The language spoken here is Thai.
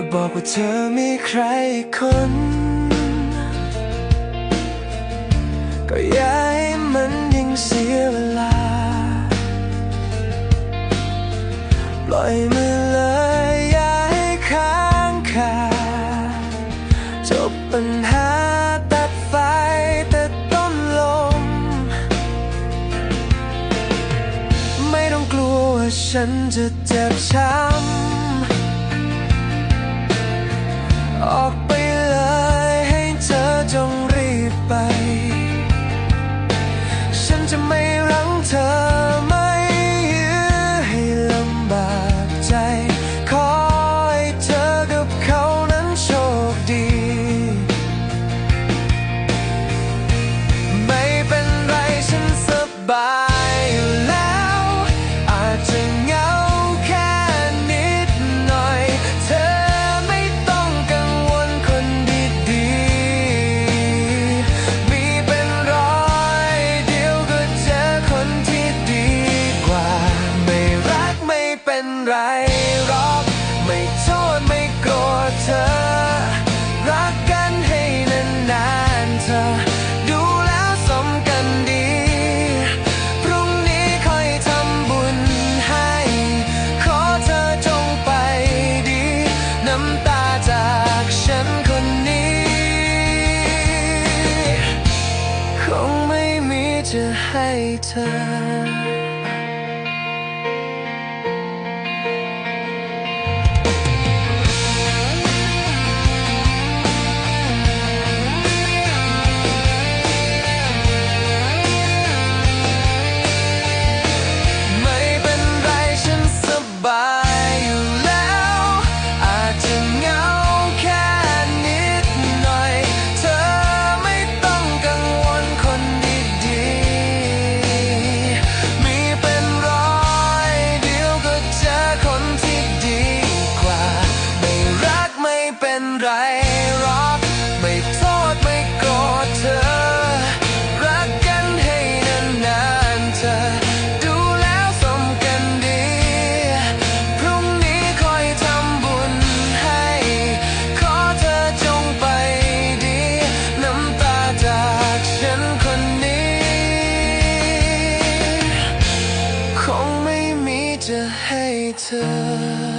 มาบอกว่าเธอมีใครอีกคน ก็อย่าให้มันยิ่งเสียเวลา ปล่อยมือเลยอย่าให้ค้างคาจบปัญหาตัดไฟแต่ต้นลม ไม่ต้องกลัวว่าฉันจะเจ็บช้ำ บายอยู่แล้ว อาจจะเหงาแค่นิดหน่อย เธอไม่ต้องกังวลคนดีๆ มีเป็นร้อยเดียวก็เจอคนที่ดีกว่า ไม่รักไม่เป็นไรหรอก ไม่โทษไม่โกรธเธอ ใรหรอกไม่โทษไม่โกรธเธอ รักกันให้นานๆเธอ ดูแล้วสมกันดี พรุ่งนี้คอยทำบุญให้ ขอเธอจงไปดี น้ำตาจากฉันคนนี้ คงไม่มีจะให้เธอ